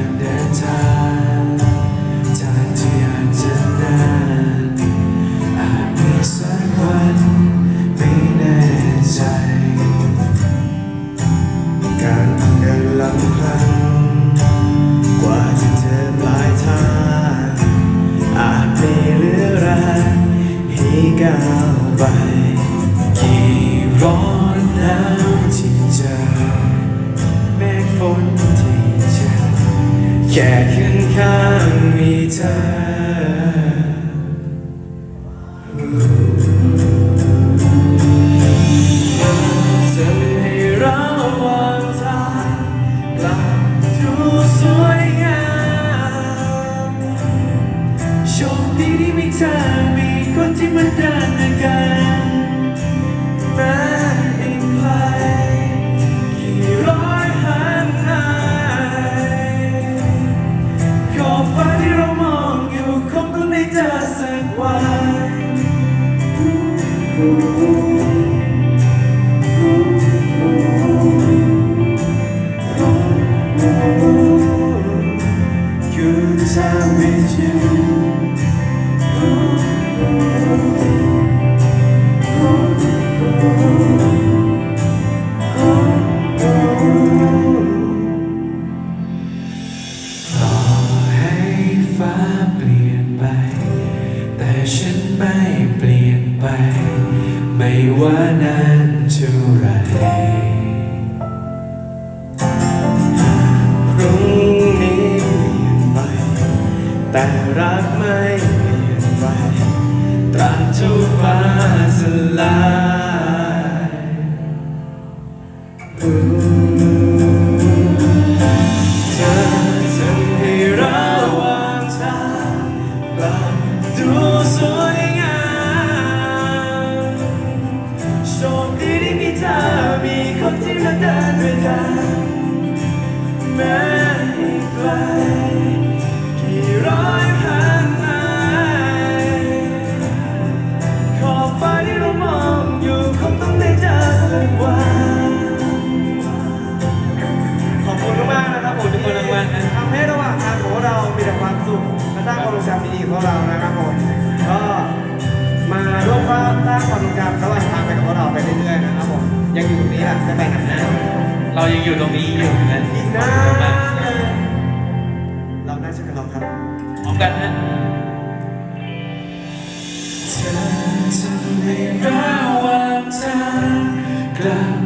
การเดินทางทางที่อาจจะนานอาจมีสักวันไม่แน่ใจ การเดินลำพังกว่าจะเจอปลายทางอาจม่เหลือแรงให้ก้าวไปกี่ร้อนหนาวที่ ค่ข้างข้างๆมีเธอจะให้เราวางทางกลับดูสวยงามโชคดีที่มีเธอมีคนที่มาเดินด้วยกัน Cause I miss you oh, oh, oh. ไม่ว่านานเท่าไหรพรุ่งนี้เปลี่ยนไป แต่รักไม่เปลี่ยนไปตราบทุกฟ้า แม้ เรายังอยู่ตรงนี้อยู่นะอีกขอบนาคุณมากนเราน่าจะกันเราครับพร้อมกันนะเธอทำให้เราวางทาง